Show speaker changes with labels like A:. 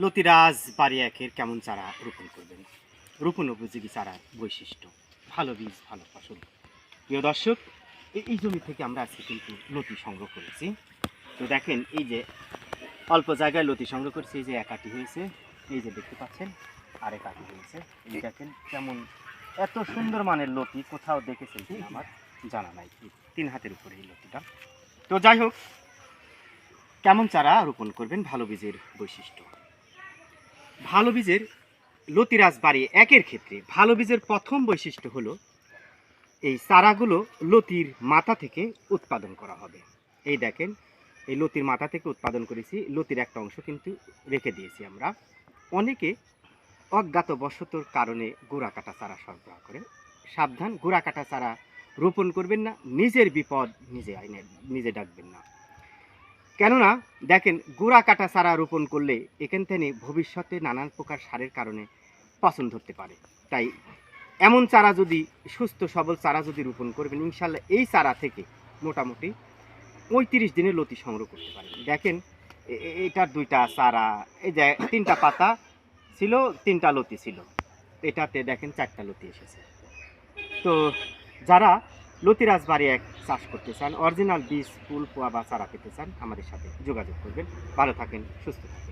A: লতিরাজ বাড়ি একের কেমন চারা রোপণ করবেন? রোপণ উপযোগী চারার বৈশিষ্ট্য, ভালো বীজ, ভালো ফসল। প্রিয় দর্শক এই- জমি থেকে আমরা আজকে কিন্তু লতি সংগ্রহ করেছি। তো দেখেন, এই যে অল্প জায়গায় লতি সংগ্রহ করেছি, এই যে একাটি হয়েছে, এই যে দেখতে পাচ্ছেন আর একাটি হয়েছে। এই দেখেন কেমন, এত সুন্দর মানের লতি কোথাও দেখেছেন কিনা আমার জানা নাই। তিন হাতের উপরে এই লতিটা। তো যাই হোক, কেমন চারা রোপণ করবেন ভালো বীজের বৈশিষ্ট্য? ভালো বীজের লতিরাজ বাড়ি একের ক্ষেত্রে। ভালো বীজের প্রথম বৈশিষ্ট্য হলো এই চারাগুলো লতির মাথা থেকে উৎপাদন করা হবে। এই দেখেন, এই লতির মাথা থেকে উৎপাদন করেছি, লতির একটা অংশ কিন্তু রেখে দিয়েছি আমরা। অনেকে অজ্ঞাত বশতর কারণে গোড়া কাটা চারা সরবরাহ করে। সাবধান, গোড়া কাটা চারা রোপণ করবেন না, নিজের বিপদ নিজে আইনে, নিজে ডাকবেন না। কেননা, দেখেন, গোড়া কাটা চারা রোপণ করলে এখান থেকে ভবিষ্যতে নানান প্রকার সারের কারণে পছন্দ ধরতে পারে। তাই এমন চারা যদি, সুস্থ সবল চারা যদি রোপণ করবেন ইনশাল্লাহ এই চারা থেকে মোটামুটি পঁয়ত্রিশ দিনে লতি সংগ্রহ করতে পারেন। দেখেন এটার দুইটা চারা, এই যে তিনটা পাতা ছিল, তিনটা লতি ছিল। এটাতে দেখেন চারটা লতি এসেছে। তো যারা লতিরাজ বাড়ি এক চাষ করতে চান অরিজিনাল বীজ, ফুল, পোয়া বা চারা পেতে চান আমাদের সাথে যোগাযোগ করবেন। ভালো থাকেন, সুস্থ থাকেন।